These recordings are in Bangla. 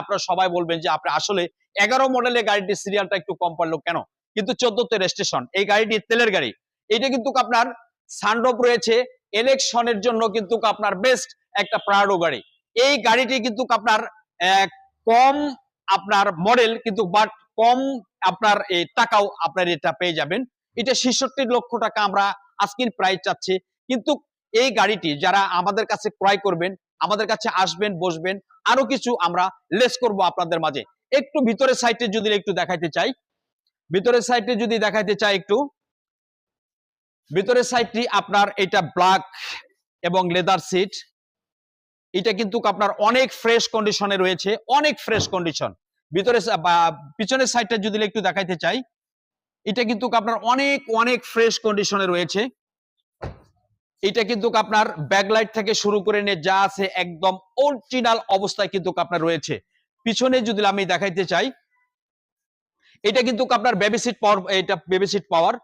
আপনার সবাই বলবেন যে আপনি আসলে এগারো মডেলের গাড়িটির সিরিয়ালটা একটু কম পারল কেন? কিন্তু চোদ্দতে রেজিস্ট্রেশন এই গাড়িটি তেলের গাড়ি। এটা কিন্তু আপনার সানড্রপ রয়েছে ইলেকশনের জন্য কিন্তু আপনার বেস্ট একটা প্রাডো গাড়ি। এই গাড়িটি কিন্তু আপনার কম আপনার মডেল কিন্তু বাট কম আপনার এই টাকাও আপনার এটা পেয়ে যাবেন। এটা ছেষট্টি লক্ষ টাকা আমরা আজকের প্রাইস চাচ্ছি। কিন্তু এই গাড়িটি যারা আমাদের কাছে ক্রয় করবেন, আমাদের কাছে আসবেন, বসবেন, আরও কিছু আমরা লেস করব আপনাদের মাঝে। একটু ভিতরের সাইডে যদি একটু দেখাইতে চাই। ভিতরের সাইডে যদি দেখাইতে চাই একটু। ভিতরের সাইডটি আপনার এটা ব্ল্যাক এবং লেদার সিট এটা কিন্তু আপনার অনেক ফ্রেশ কন্ডিশনে রয়েছে, অনেক ফ্রেশ কন্ডিশন ভিতরে পিছনের সাইডটা যদি একটু দেখাইতে চাই, এটা কিন্তু আপনার অনেক অনেক ফ্রেশ কন্ডিশনে রয়েছে। এটা কিন্তু আপনার ব্যাকলাইট থেকে শুরু করে নিয়ে যা আছে একদম অরিজিনাল অবস্থায় কিন্তু আপনার রয়েছে। পিছনে যদি আমি দেখাইতে চাই, এটা কিন্তু আপনার বেবি সিট পাওয়ার এটা বেবি সিট পাওয়ার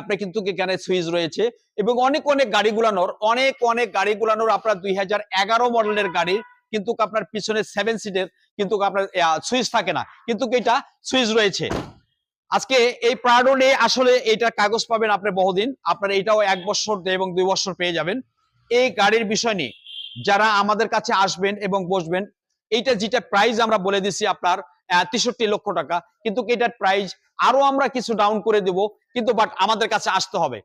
আপনার কিন্তু এখানে সুইচ রয়েছে এবং অনেক অনেক গাড়ি গুলানোর, অনেক অনেক গাড়ি গুলানোর আপনার দুই হাজার এগারো মডেলের গাড়ি কিন্তু আপনার পিছনে সেভেন সিটের কিন্তু আপনার সুইচ থাকে না। কিন্তু এটা সুইচ রয়েছে। আজকে এই প্রাডো নিয়ে আসলে এটা কাগজ পাবেন আপনি বহুদিন। আপনার এটাও এক বছর এবং দুই বছর পেয়ে যাবেন। এই গাড়ির বিষয় নিয়ে যারা আমাদের কাছে আসবেন এবং বসবেন, এইটা যেটা প্রাইস আমরা বলে দিছি আপনার তেষট্টি লক্ষ টাকা। কিন্তু এটার প্রাইস আরও আমরা কিছু ডাউন করে দেব, কিন্তু বাট আমাদের কাছে আসতে হবে।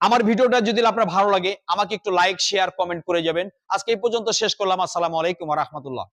আমার ভিডিওটা যদি আপনার ভালো লাগে, আমাকে একটু লাইক শেয়ার কমেন্ট করে যাবেন। আজকে এই পর্যন্ত শেষ করলাম। আসসালামু আলাইকুম রহমতুল্লাহ।